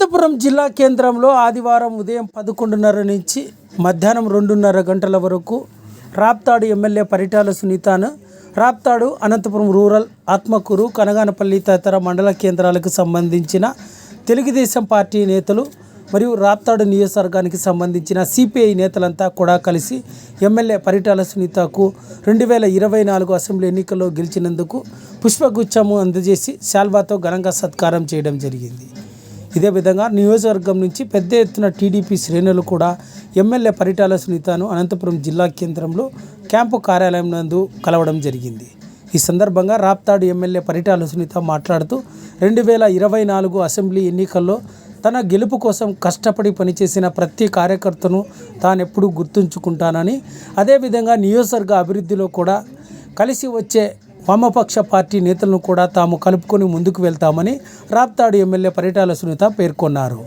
అనంతపురం జిల్లా కేంద్రంలో ఆదివారం ఉదయం పదకొండున్నర నుంచి మధ్యాహ్నం రెండున్నర గంటల వరకు రాప్తాడు ఎమ్మెల్యే పరిటాల సునీతాను రాప్తాడు అనంతపురం రూరల్ ఆత్మకూరు కనగానపల్లి తదితర మండల కేంద్రాలకు సంబంధించిన తెలుగుదేశం పార్టీ నేతలు మరియు రాప్తాడు నియోజకవర్గానికి సంబంధించిన సిపిఐ నేతలంతా కూడా కలిసి ఎమ్మెల్యే పరిటాల సునీతకు రెండు వేల ఇరవై నాలుగు అసెంబ్లీ ఎన్నికల్లో గెలిచినందుకు పుష్పగుచ్చము అందజేసి శాల్వాతో ఘనంగా సత్కారం చేయడం జరిగింది. ఇదే విధంగా నియోజకవర్గం నుంచి పెద్ద ఎత్తున టీడీపీ శ్రేణులు కూడా ఎమ్మెల్యే పరిటాల సునీతను అనంతపురం జిల్లా కేంద్రంలో క్యాంపు కార్యాలయం నందు కలవడం జరిగింది. ఈ సందర్భంగా రాప్తాడు ఎమ్మెల్యే పరిటాల సునీత మాట్లాడుతూ రెండు వేల ఇరవై నాలుగు అసెంబ్లీ ఎన్నికల్లో తన గెలుపు కోసం కష్టపడి పనిచేసిన ప్రతి కార్యకర్తను తానెప్పుడూ గుర్తుంచుకుంటానని అదేవిధంగా నియోజకవర్గ అభివృద్ధిలో కూడా కలిసి వచ్చే వామపక్ష పార్టీ నేతలను కూడా తాము కలుపుకొని ముందుకు వెళ్తామని రాప్తాడు ఎమ్మెల్యే పరిటాల సునీత పేర్కొన్నారు.